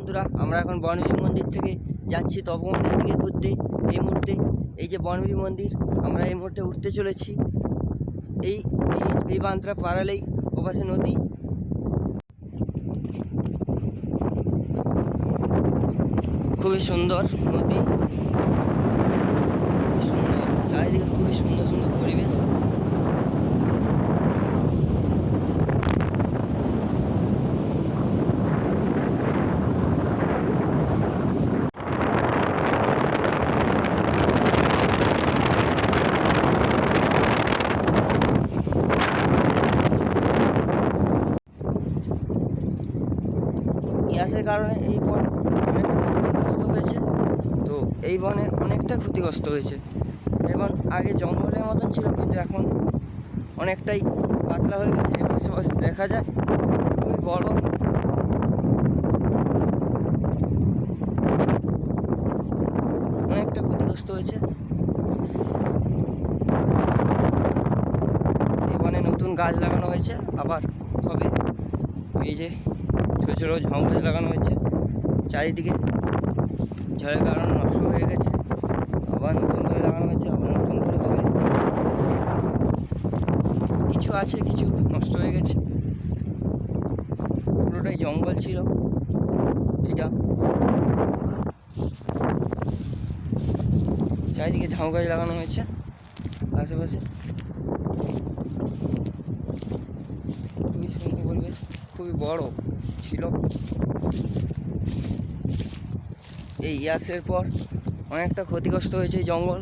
বন্ধুরা, আমরা এখন বনবী মন্দির থেকে যাচ্ছি তপমন্দির দিকে ঘুরতে। এই মুহূর্তে, এই যে বনবী মন্দির, আমরা এই মুহূর্তে উঠতে চলেছি। এই এই বাঁধটা পাড়ালেই ওপাশে নদী। খুবই সুন্দর নদী। সুন্দর, চারিদিকে খুবই সুন্দর সুন্দর গ্যাসের কারণে এই বন অনেকটা ক্ষতিগ্রস্ত হয়েছে। তো এই বনে অনেকটা ক্ষতিগ্রস্ত হয়েছে। এবং আগে জঙ্গলের মতন ছিল, কিন্তু এখন অনেকটাই পাতলা হয়ে গেছে। সবাই দেখা যায়, খুবই বড়। অনেকটা ক্ষতিগ্রস্ত হয়েছে। এই বনে নতুন গাছ লাগানো হয়েছে। আবার হবে। এই যে ছোটো ছোটো ঝাউ গাছ লাগানো হয়েছে। চারিদিকে ঝড়ের কারণে নষ্ট হয়ে গেছে। আবার নতুন করে লাগানো হয়েছে, আবার নতুন করে হবে কিছু আছে, কিছু নষ্ট হয়ে গেছে। পুরোটাই জঙ্গল ছিল। এটা। চারিদিকে ঝাউ গাছ লাগানো হয়েছে। আশেপাশে। খুবই বড় ছিল। এই ইয়াসের পর অনেকটা ক্ষতিগ্রস্ত হয়েছে জঙ্গল।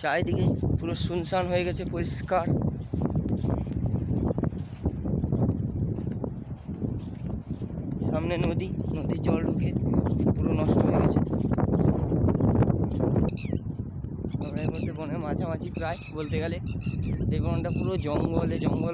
চারিদিকে পুরো শুনশান হয়ে গেছে, পরিষ্কার। সামনে নদী, নদীর জল ঢুকে পুরো নষ্ট হয়ে গেছে। বনের মাঝামাঝি প্রায় বলতে গেলে এই বনটা পুরো জঙ্গলে, জঙ্গল